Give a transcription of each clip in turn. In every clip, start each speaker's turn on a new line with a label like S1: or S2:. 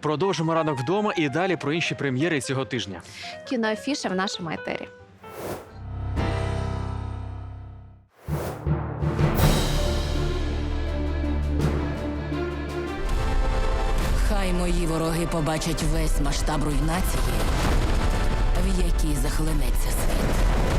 S1: Продовжимо ранок вдома і далі про інші прем'єри цього тижня.
S2: Кіноафіша в нашому етері.
S3: Хай мої вороги побачать весь масштаб руйнації, в якій захлинеться світ.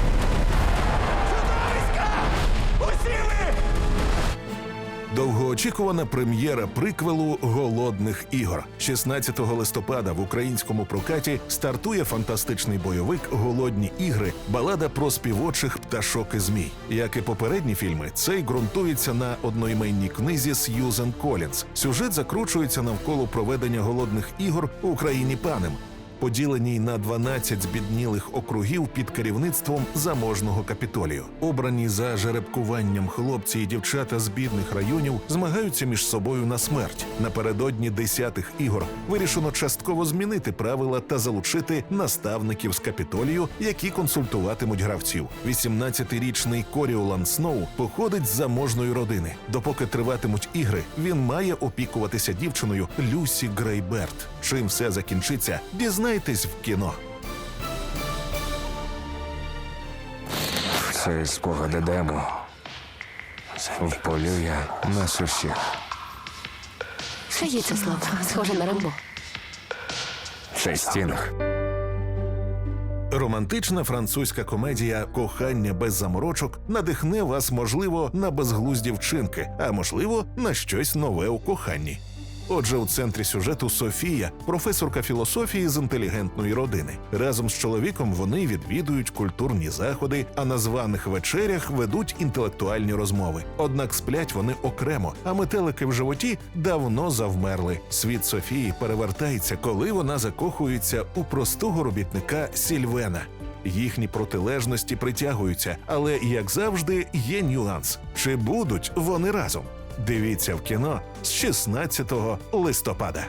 S4: Довгоочікувана прем'єра приквелу Голодних ігор. 16 листопада в українському прокаті стартує фантастичний бойовик Голодні ігри, балада про співочих пташок і змій. Як і попередні фільми, цей ґрунтується на одноіменній книзі Сьюзен Колінз. Сюжет закручується навколо проведення голодних ігор у країні панем. Поділеній на 12 збіднілих округів під керівництвом заможного капітолію. Обрані за жеребкуванням хлопці і дівчата з бідних районів змагаються між собою на смерть. Напередодні десятих ігор вирішено частково змінити правила та залучити наставників з капітолію, які консультуватимуть гравців. 18-річний Коріолан Сноу походить з заможної родини. Допоки триватимуть ігри, він має опікуватися дівчиною Люсі Грейберт. Чим все закінчиться, дізнайтесь в кіно.
S5: Це спогади демо. Вполює нас усіх.
S3: Чиї це слова? Схоже на Рембо.
S5: Це стінах.
S4: Романтична французька комедія Кохання без заморочок надихне вас, можливо, на безглузді вчинки, а можливо, на щось нове у коханні. Отже, у центрі сюжету Софія, професорка філософії з інтелігентної родини. Разом з чоловіком вони відвідують культурні заходи, а на званих вечерях ведуть інтелектуальні розмови. Однак сплять вони окремо, а метелики в животі давно завмерли. Світ Софії перевертається, коли вона закохується у простого робітника Сільвена. Їхні протилежності притягуються, але як завжди, є нюанс: чи будуть вони разом? Дивіться в кіно з 16 листопада.